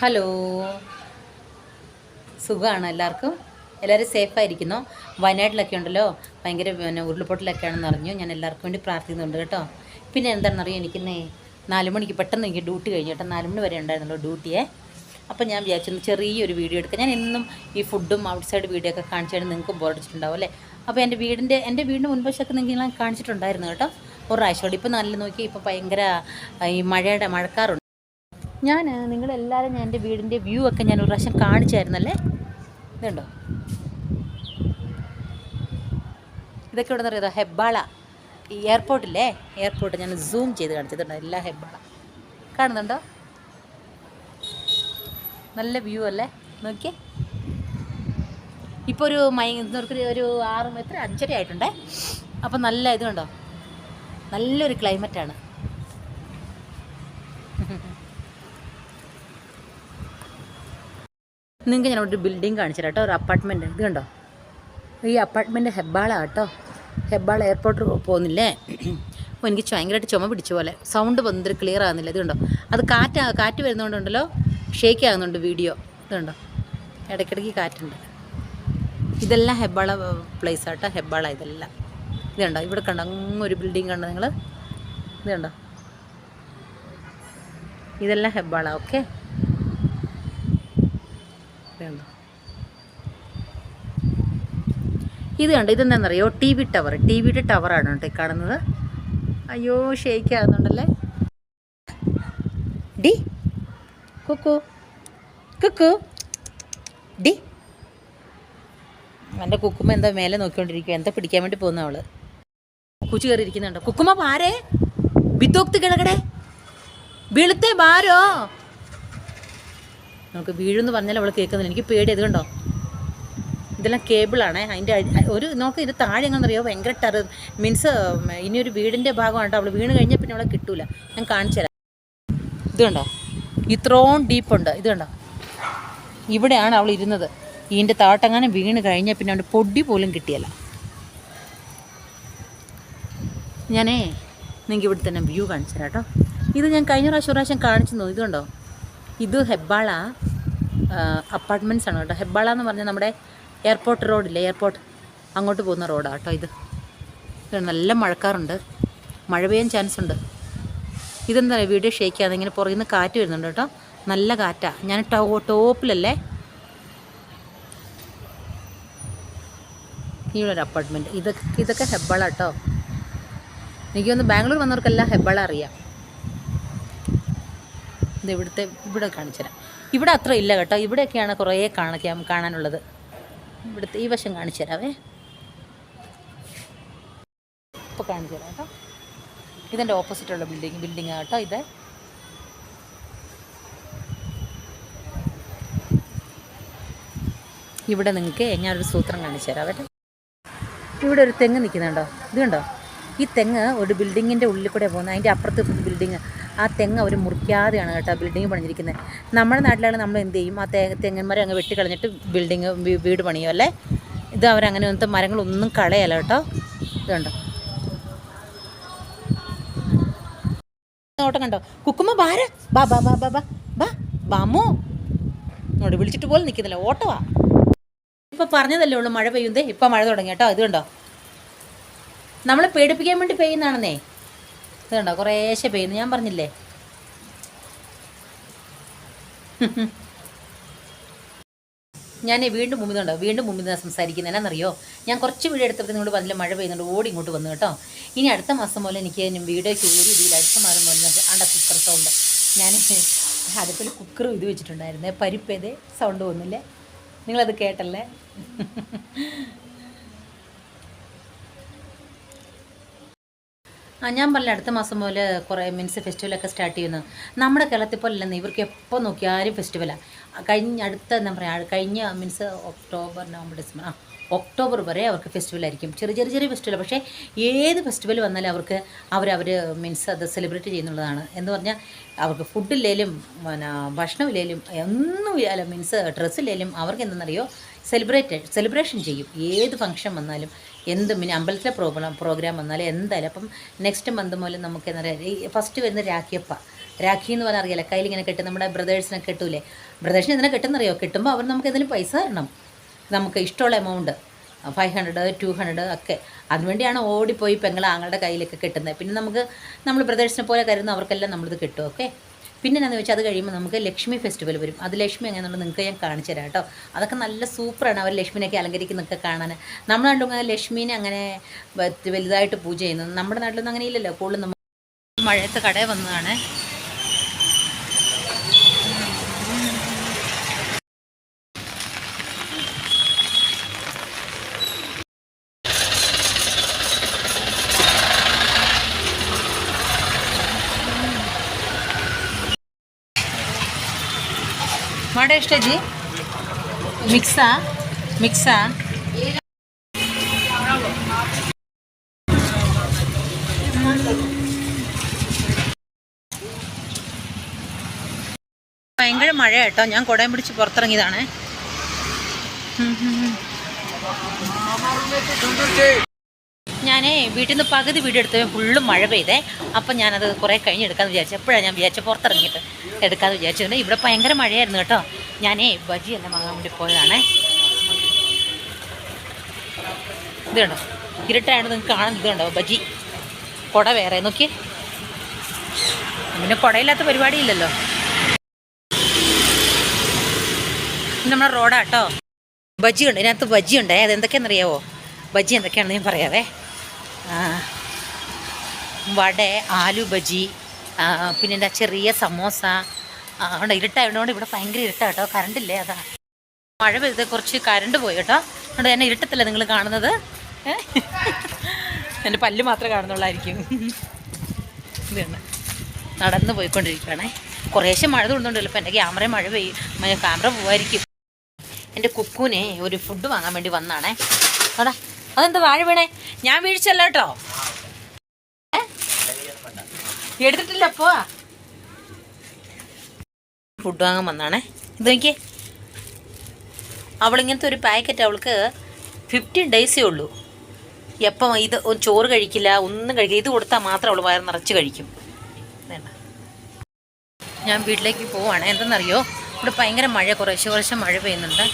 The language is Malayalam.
ഹലോ. സുഖമാണ് എല്ലാവർക്കും? എല്ലാവരും സേഫായിരിക്കുന്നു? വയനാട്ടിലൊക്കെ ഉണ്ടല്ലോ. ഭയങ്കര പിന്നെ ഉരുൾപൊട്ടലൊക്കെയാണെന്ന് അറിഞ്ഞു. ഞാൻ എല്ലാവർക്കും വേണ്ടി പ്രാർത്ഥിക്കുന്നുണ്ട് കേട്ടോ. പിന്നെ എന്താണെന്നറിയോ എനിക്കിന്നേ നാല് മണിക്ക് പെട്ടെന്ന് എനിക്ക് ഡ്യൂട്ടി കഴിഞ്ഞു കേട്ടോ. നാല് മണി വരെ ഉണ്ടായിരുന്നല്ലോ ഡ്യൂട്ടിയെ. അപ്പം ഞാൻ വിചാരിച്ചു ചെറിയൊരു വീഡിയോ എടുക്കാം. ഞാൻ എന്നും ഈ ഫുഡും ഔട്ട് സൈഡ് വീഡിയോ ഒക്കെ കാണിച്ചാൽ നിങ്ങൾക്കും ബോറടിച്ചിട്ടുണ്ടാവും അല്ലേ? അപ്പോൾ എന്റെ വീടിന്റെ എന്റെ വീടിന്റെ മുൻവശമൊക്കെ നിങ്ങൾ കാണിച്ചിട്ടുണ്ടായിരുന്നു കേട്ടോ. ഒരു പ്രാവശ്യം കൂടി. ഇപ്പം നല്ല നോക്കി ഇപ്പോൾ ഭയങ്കര ഈ മഴയുടെ മഴക്കാറുണ്ട്. ഞാൻ നിങ്ങളെല്ലാവരും ഞാൻ എന്റെ വീടിന്റെ വ്യൂ ഒക്കെ ഞാൻ ഒരു പ്രാവശ്യം കാണിച്ചായിരുന്നല്ലേ? ഇതുണ്ടോ? ഇതൊക്കെ ഇവിടെ നിന്ന് അറിയാം ഹെബ്ബാള. ഈ എയർപോർട്ടില്ലേ എയർപോർട്ട് ഞാൻ സൂം ചെയ്ത് കാണിച്ചിട്ടുണ്ടോ. എല്ലാ ഹെബ്ബാള. കാണുന്നുണ്ടോ? നല്ല വ്യൂ അല്ലേ? നോക്കിയേ. ഇപ്പോൾ ഒരു മൈ ഒരു ആറ് എത്ര? അഞ്ചര ആയിട്ടുണ്ടേ? അപ്പം നല്ല ഇത് കണ്ടോ നല്ലൊരു ക്ലൈമറ്റാണ് നിങ്ങൾക്ക് ഞാൻ ഒരു ബിൽഡിംഗ് കാണിച്ചു കേട്ടോ. ഒരു അപ്പാർട്ട്മെന്റ് ഇത് കണ്ടോ? ഈ അപ്പാർട്ട്മെന്റ് ഹെബ്ബാളാണ് കേട്ടോ. ഹെബ്ബാൾ എയർപോർട്ട് പോകുന്നില്ലേ? അപ്പോൾ എനിക്ക് ഭയങ്കരമായിട്ട് ചുമ പിടിച്ച പോലെ. സൗണ്ട് വന്നിട്ട് ക്ലിയർ ആകുന്നില്ല ഇത് കണ്ടോ? അത് കാറ്റ് കാറ്റ് വരുന്നതുകൊണ്ടുണ്ടല്ലോ ഷേക്ക് ആകുന്നുണ്ട് വീഡിയോ ഇത് കണ്ടോ? ഇടയ്ക്കിടയ്ക്ക് കാറ്റുണ്ട്. ഇതെല്ലാം ഹെബ്ബാള പ്ലേസ് ആട്ടോ ഹെബ്ബാള ഇതെല്ലാം. ഇത് കണ്ടോ? ഇവിടെ കണ്ടോ? അങ്ങ് ഒരു ബിൽഡിംഗ് കണ്ടോ നിങ്ങൾ ഇത് കണ്ടോ? ഇതെല്ലാം ഹെബ്ബാള ഓക്കെ വേണ്ട ഇത് കണ്ടോ ഇതെന്താണെന്നറിയോ ടി വി ടവർ. ടി വിയുടെ ടവറാണ് കേട്ടോ കാണുന്നത്. അയ്യോ ഷേക്ക് ആകുന്നുണ്ടല്ലേ ഡി. കുക്കു. കുക്കു. ഡി. എന്റെ കുക്കുമ്മ എന്താ മേലെ നോക്കിക്കൊണ്ടിരിക്കുക എന്താ പിടിക്കാൻ വേണ്ടി പോകുന്ന അവൾ? കുച്ചു കയറിയിരിക്കുന്നുണ്ടോ. കുക്കുമ്മ പാരേ. വിത്തോക്ത് കിടക്കടേ. വെളുത്തേ ബാരോ നമുക്ക് വീഴുമെന്ന് പറഞ്ഞാൽ അവൾ കേൾക്കുന്നില്ല. എനിക്ക് പേടി. അത് കണ്ടോ? ഇതെല്ലാം കേബിളാണ് അതിന്റെ ഒരു നോക്ക് ഇത് താഴെ എങ്ങനെന്നറിയോ ഭയങ്കര ടെറ മീൻസ് ഇനി ഒരു വീടിന്റെ ഭാഗമാണ് അവൾ വീണ് കഴിഞ്ഞാൽ പിന്നെ അവളെ കിട്ടൂല. ഞാൻ കാണിച്ചു തരാം. ഇത് കണ്ടോ? ഇത്രയും ഡീപ്പുണ്ട് ഇത് കണ്ടോ? ഇവിടെയാണ് അവൾ ഇരുന്നത്. ഇതിന്റെ താട്ടങ്ങനെ വീണ് കഴിഞ്ഞാൽ പിന്നെ അവന്റെ പൊടി പോലും കിട്ടിയല്ല. ഞാനേ നിങ്ങൾക്ക് ഇവിടെ തന്നെ വ്യൂ കാണിച്ചു തരാം കേട്ടോ. ഇത് ഞാൻ കഴിഞ്ഞ പ്രാവശ്യം പ്രാവശ്യം കാണിച്ചു തന്നു. ഇത് കണ്ടോ? ഇത് ഹെബ്ബാള അപ്പാർട്ട്മെന്റ്സ് ആണ് കേട്ടോ. ഹെബ്ബാള എന്ന് പറഞ്ഞാൽ നമ്മുടെ എയർപോർട്ട് റോഡില്ലേ എയർപോർട്ട് അങ്ങോട്ട് പോകുന്ന റോഡാണ് കേട്ടോ ഇത്. ഇത് നല്ല മഴക്കാറുണ്ട്. മഴ പെയ്യാൻ ചാൻസ് ഉണ്ട്. ഇതെന്താ പറയുക വീഡിയോ ഷേക്ക് ചെയ്യാതെ ഇങ്ങനെ പുറകിൽ നിന്ന് കാറ്റ് വരുന്നുണ്ട് കേട്ടോ. നല്ല കാറ്റാണ് ഞാൻ ടോ ടോപ്പിലല്ലേ? ഈ ഒരു അപ്പാർട്ട്മെന്റ് ഇതൊക്കെ ഇതൊക്കെ ഹെബ്ബാള കേട്ടോ. എനിക്ക് തോന്നുന്നു ബാംഗ്ലൂർ വന്നവർക്കെല്ലാം ഹെബ്ബാള അറിയാം. ഇത് ഇവിടുത്തെ ഇവിടെ കാണിച്ചു തരാം ഇവിടെ അത്ര ഇല്ല കേട്ടോ. ഇവിടെയൊക്കെയാണ് കുറേ കാണിക്കാം കാണാനുള്ളത്. ഇവിടുത്തെ ഈ വശം കാണിച്ചു തരാവേ. ഇപ്പോൾ കാണിച്ചു തരാം കേട്ടോ. ഇതിന്റെ ഓപ്പോസിറ്റുള്ള ബിൽഡിങ് ബിൽഡിംഗ് കേട്ടോ ഇത്. ഇവിടെ നിങ്ങൾക്ക് ഞാനൊരു സൂത്രം കാണിച്ചു തരാം കേട്ടോ. ഇവിടെ ഒരു തെങ്ങ് നിൽക്കുന്നുണ്ടോ ഇത് കണ്ടോ? ഈ തെങ്ങ് ഒരു ബിൽഡിങ്ങിന്റെ ഉള്ളിൽ കൂടെ പോകുന്നത് അതിന്റെ അപ്പുറത്ത് ബിൽഡിങ് ആ തെങ്ങ് അവർ മുറിക്കാതെയാണ് കേട്ടോ ബിൽഡിങ് പണിഞ്ഞിരിക്കുന്നത്. നമ്മുടെ നാട്ടിലാണ് നമ്മൾ എന്ത് ചെയ്യും? ആ തേ തെങ്ങന്മാരെ അങ്ങ് വെട്ടിക്കളഞ്ഞിട്ട് ബിൽഡിങ് വീട് പണിയും അല്ലേ? ഇത് അവരങ്ങനെ ഒന്നത്തെ മരങ്ങളൊന്നും കളയല്ല കേട്ടോ. ഇത് കണ്ടോ? ഓട്ടം കണ്ടോ? കുക്കുമ്മ ബാര ബാ ബാ ബാ ബാ ബാ ബാ ബാമോ ഇങ്ങോട്ട് വിളിച്ചിട്ട് പോലും നിൽക്കുന്നില്ല. ഓട്ടവാ ഇപ്പൊ പറഞ്ഞതല്ലേ ഉള്ളൂ മഴ പെയ്യുന്നേ. ഇപ്പം മഴ തുടങ്ങി കേട്ടോ. ഇത് കണ്ടോ? നമ്മളെ പേടിപ്പിക്കാൻ വേണ്ടി പെയ്യുന്നതാണെന്നേ. ഇത് കണ്ടോ കുറേശ്ശെ പെയ്യുന്നു. ഞാൻ പറഞ്ഞില്ലേ? ഞാൻ വീണ്ടും മുമ്പിൽ വീണ്ടും മുമ്പിൽ നിന്ന് സംസാരിക്കുന്നത്. എന്നാണെന്നറിയോ ഞാൻ കുറച്ച് വീഡിയോ എടുത്തപ്പോൾ നിങ്ങൾ പറഞ്ഞില്ല മഴ പെയ്യുന്നുണ്ട് ഓടി ഇങ്ങോട്ട് വന്നു കേട്ടോ. ഇനി അടുത്ത മാസം പോലെ എനിക്ക് വീഡിയോയ്ക്ക് ഒരു ഇതിൽ അടുത്ത മാസം പോലെ അണ്ട കുക്കർ സൗണ്ട് ഞാൻ അടുപ്പിൽ കുക്കറും ഇത് വെച്ചിട്ടുണ്ടായിരുന്നേ. പരിപ്പേത് സൗണ്ട് വന്നില്ലേ? നിങ്ങളത് കേട്ടല്ലേ? ആ ഞാൻ പറഞ്ഞ അടുത്ത മാസം പോലെ കുറേ മീൻസ് ഫെസ്റ്റിവലൊക്കെ സ്റ്റാർട്ട് ചെയ്യുന്നു. നമ്മുടെ കേരളത്തിൽ പോലെ അല്ലെന്ന് ഇവർക്ക് എപ്പോൾ നോക്കിയാലും ഫെസ്റ്റിവലാണ് കഴിഞ്ഞ അടുത്ത എന്താ പറയുക കഴിഞ്ഞ മീൻസ് ഒക്ടോബർ നവംബർ ഡിസംബർ ആ ഒക്ടോബർ വരെ അവർക്ക് ഫെസ്റ്റിവൽ ആയിരിക്കും ചെറിയ ചെറിയ ചെറിയ ഫെസ്റ്റിവൽ പക്ഷേ ഏത് ഫെസ്റ്റിവൽ വന്നാലും അവർക്ക് അവർ മീൻസ് അത് സെലിബ്രേറ്റ് ചെയ്യുന്നുള്ളതാണ്. എന്ന് പറഞ്ഞാൽ അവർക്ക് ഫുഡില്ലേലും പിന്നെ ഭക്ഷണമില്ലേലും ഒന്നും അല്ല മീൻസ് ഡ്രസ്സില്ലേലും അവർക്ക് എന്തെന്നറിയോ സെലിബ്രേറ്റ് സെലിബ്രേഷൻ ചെയ്യും. ഏത് ഫംഗ്ഷൻ വന്നാലും. എന്ത് പിന്നെ അമ്പലത്തിലെ പ്രോഗ്രാം പ്രോഗ്രാം വന്നാലും എന്തായാലും അപ്പം നെക്സ്റ്റ് മന്ത് മുതൽ നമുക്ക് എന്താ പറയുക ഫസ്റ്റ് വരുന്ന രാഖിയപ്പ. രാഖി എന്ന് പറഞ്ഞാൽ അറിയില്ല കയ്യിൽ ഇങ്ങനെ കെട്ടും നമ്മുടെ ബ്രദേഴ്സിനെ കെട്ടൂലേ. ബ്രദേഴ്സിന് എന്തിനാ കെട്ടുന്നറിയോ? കിട്ടുമ്പോൾ അവർ നമുക്ക് എന്തെങ്കിലും പൈസ തരണം. നമുക്ക് ഇഷ്ടമുള്ള amount five hundred two hundred ഒക്കെ. അതിനുവേണ്ടിയാണ് ഓടിപ്പോയി പെങ്ങൾ ആങ്ങളുടെ കയ്യിലൊക്കെ കിട്ടുന്നത്. പിന്നെ നമുക്ക് നമ്മൾ ബ്രദേഴ്സിനെ പോലെ കരുതുന്ന അവർക്കെല്ലാം നമ്മളിത് കിട്ടും ഓക്കെ പിന്നെ എന്താണെന്ന് വെച്ചാൽ അത് കഴിയുമ്പോൾ നമുക്ക് ലക്ഷ്മി ഫെസ്റ്റിവൽ വരും. അത് ലക്ഷ്മി എങ്ങനെയുള്ള നിങ്ങൾക്ക് ഞാൻ കാണിച്ചു തരാം കേട്ടോ. അതൊക്കെ നല്ല സൂപ്പറാണ് അവർ ലക്ഷ്മിനെയൊക്കെ അലങ്കരിക്കുന്നതൊക്കെ കാണാൻ. നമ്മുടെ നാട്ടിലും ലക്ഷ്മീനെ അങ്ങനെ വലുതായിട്ട് പൂജ ചെയ്യുന്നത് നമ്മുടെ നാട്ടിലൊന്നും അങ്ങനെ ഇല്ലല്ലോ കൂടുതലും മഴയത്ത് കടയിൽ വന്നതാണ്. ಮಾಡ ಎಷ್ಟು ಜಿ ಮಿಕ್ಸಾ ಮಿಕ್ಸಾ ഭയങ്കര മഴ കേട്ടോ ഞാൻ കുടയും പിടിച്ച് പുറത്തിറങ്ങിയതാണ് ഞാനേ വീട്ടിൽ നിന്ന് പകുതി വീഡിയോ എടുത്ത് ഫുള്ളും മഴ പെയ്തേ. അപ്പം ഞാനത് കുറേ കഴിഞ്ഞ് എടുക്കാമെന്ന് വിചാരിച്ചു എപ്പോഴാണ് ഞാൻ വിചാരിച്ച പുറത്തിറങ്ങിയിട്ട് എടുക്കാമെന്ന് വിചാരിച്ചിട്ടുണ്ട് ഇവിടെ ഭയങ്കര മഴയായിരുന്നു കേട്ടോ. ഞാനേ ബജി എല്ലാം വാങ്ങാൻ വേണ്ടി പോയതാണേ. ഇത് കണ്ടോ? നിങ്ങൾക്ക് കാണാൻ ഇത് കണ്ടോ? ബജി. കുട വേറെ. നോക്കി പിന്നെ കുടയില്ലാത്ത പരിപാടിയില്ലല്ലോ ഇല്ലല്ലോ. നമ്മുടെ റോഡാട്ടോ ബജി ഉണ്ട്. ഇതിനകത്ത് ബജി ഉണ്ടേ. അതെന്തൊക്കെയാണെന്നറിയാവോ? ബജി എന്തൊക്കെയാണെന്ന് ഞാൻ പറയാവേ. വട ആലു ബജി പിന്നെ എന്താ ചെറിയ സമോസ അതുകൊണ്ട് ഇരുട്ടായതുകൊണ്ട് ഇവിടെ ഭയങ്കര ഇരുട്ടാ കേട്ടോ കറണ്ടില്ലേ അതാ. മഴ പെയ്ത് കുറച്ച് കറണ്ട് പോയി കേട്ടോ. അതുകൊണ്ട് തന്നെ ഇരുട്ടത്തില്ല നിങ്ങൾ കാണുന്നത്. എന്റെ പല്ല് മാത്രമേ കാണുന്നുള്ളായിരിക്കും. ഇതാണ് നടന്ന് പോയിക്കൊണ്ടിരിക്കുകയാണേ. കുറേശ്ശെ മഴ തൊടുന്നുണ്ടല്ലോ ഇപ്പം എന്റെ ക്യാമറ മഴ പെയ്യും ക്യാമറ പോവായിരിക്കും. എന്റെ കുക്കുവിനെ ഒരു ഫുഡ് വാങ്ങാൻ വേണ്ടി വന്നാണേ. അടാ അതെന്താ വാഴ വീണേ? ഞാൻ വീഴ്ചല്ല കേട്ടോ. എടുത്തിട്ടില്ല അപ്പോ ഫുഡ് വാങ്ങാൻ വന്നാണേ. ഇത് നോക്കിയേ. അവളിങ്ങനത്തെ ഒരു പാക്കറ്റ് അവൾക്ക് ഫിഫ്റ്റീൻ ഡേയ്സേ ഉള്ളൂ. എപ്പം ഇത് ചോറ് കഴിക്കില്ല ഒന്നും കഴിക്കില്ല. ഇത് കൊടുത്താൽ മാത്രം അവൾ വയർ നിറച്ച് കഴിക്കും. ഞാൻ വീട്ടിലേക്ക് പോവാണ്. എന്തെന്നറിയോ? ഇവിടെ ഭയങ്കര മഴ കുറേശ്ശെ കുറേശ്ശെ മഴ പെയ്യുന്നുണ്ട്.